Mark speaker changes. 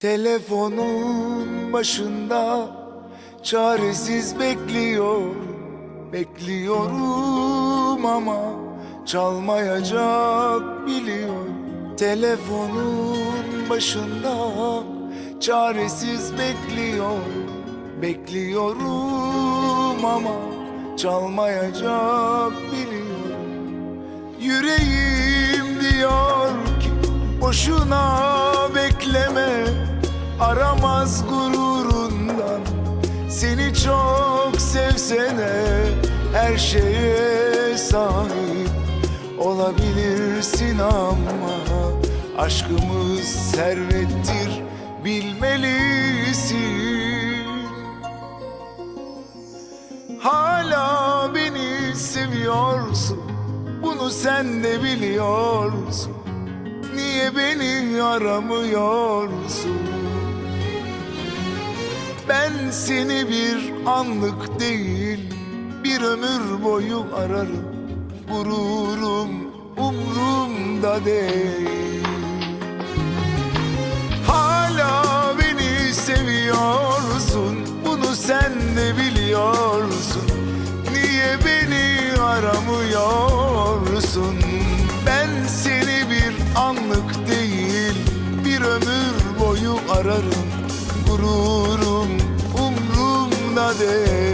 Speaker 1: Telefonun başında çaresiz bekliyor. Bekliyorum ama çalmayacak biliyor. Telefonun başında çaresiz bekliyor. Bekliyorum ama çalmayacak biliyor. Yüreğim diyor ki boşuna Aramaz gururundan. Seni çok sevsene Her şeye sahip olabilirsin ama Aşkımız servettir bilmelisin. Hala beni seviyorsun Bunu sen de biliyorsun. Niye beni aramıyorsun Ben seni bir anlık değil Bir ömür boyu ararım. Gururum umrumda değil. Hala beni seviyorsun Bunu sen de biliyorsun. Niye beni aramıyorsun? Ben seni bir anlık değil Bir ömür boyu ararım. Gururum umrumda değil